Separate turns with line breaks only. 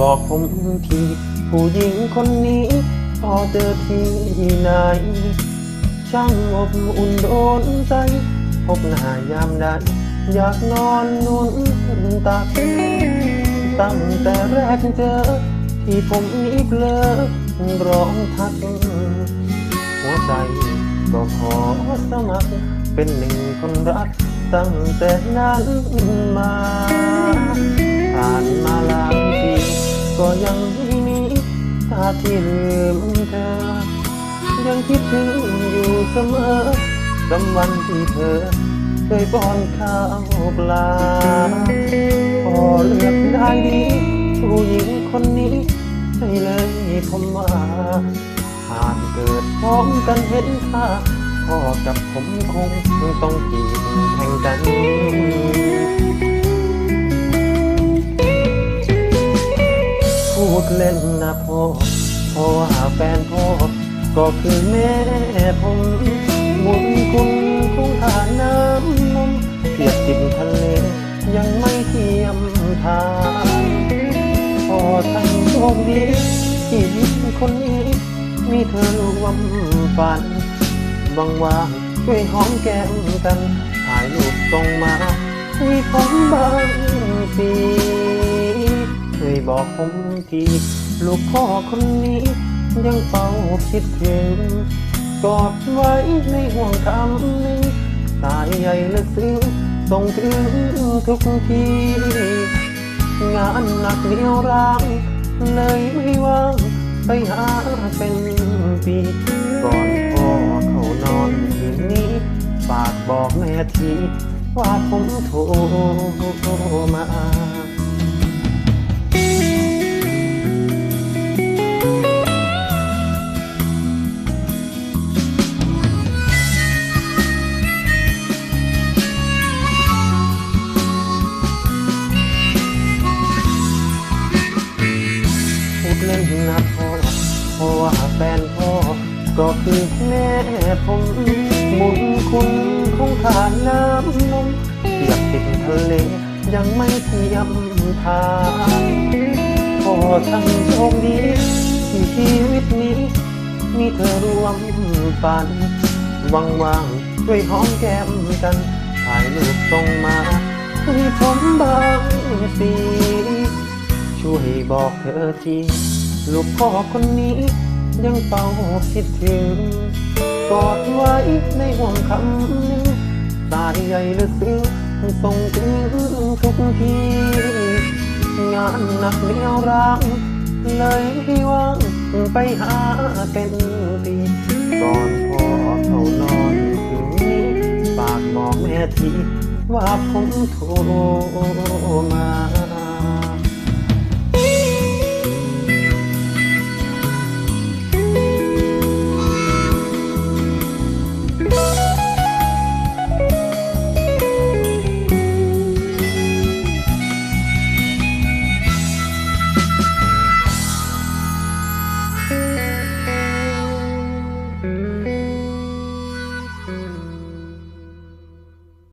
บอกผมที ผู้หญิงคนนี้ พอเจอที่ไหน ช่างอบอุ่นโดนใจ พบหน้ายามใดอยากนอนนุนตักตั้งแต่แรกเจอ ที่ผมนี้เพลอร้องทัก หัวใจก็ขอสมัคร เป็นหนึ่งคนรัก ตั้งแต่นั้นมาผ่านมาหลายปี ก็ยังไม่มีท่าที่ลืมเธอ ยังคิดถึงอยู่เสมอสำวันที่เธอ เคยป้อนข้าวปลาพอเลือกได้ดีผู้หญิงคนนี้ใช่เลยผมว่าหากเกิดพร้อมกันเห็นค่าพ่อกับผมคงต้องกีดแข่งกัน ดเล่นนะพ่อเพราะว่าแฟนพ่อ ก็คือแม่ผมบุญคุณคงทานน้ำนมเทียบติดทะเล ยังไม่เทียมทานพอทั้งโชคดีชีวิตคนนี้ มีเธอรวมฝันบางว่างๆช่วยหอมแก้มกันถ่ายรูปส่งมาให้ผมบางสิ ช่วยบอกผมทีลูกพ่อคนนี้ ยังเฝ้าคิดถึงกอดไว้ในห่วงคำหนึ่งสายใยลึกซึ้งส่งถึงทุกทีงานหนักเหนียวร้างเลยไม่ว่างไปหาเป็นปีก่อนพ่อเขานอนคืนนี้ ฝากบอกแม่ทีว่าผมโทรมา นนะพ่อเพราะว่าแฟนพ่อ ก็คือแม่ผมบุญคุณคงขาดน้ำนมเทียบติดทะเล ยังไม่เทียมทานพ่อทั้งโชคดีที่ชีวิตนี้ มีเธอร่วมฝันว่างๆช่วยหอมแก้มกันถ่ายรูปส่งมาให้ผมบางสิช่วยบอกเธอที ลูกพ่อคนนี้ยังเฝ้าคิดถึงกอดไว้ในห่วงคำหนึ่งสายใยลึกซึ้งส่งถึงทุกทีงานหนักเหนียวร้างเลยไม่ว่างไปหาเป็นปีก่อนพ่อเขานอนคืนนี้ฝากบอกแม่ทีว่าผมโทรมา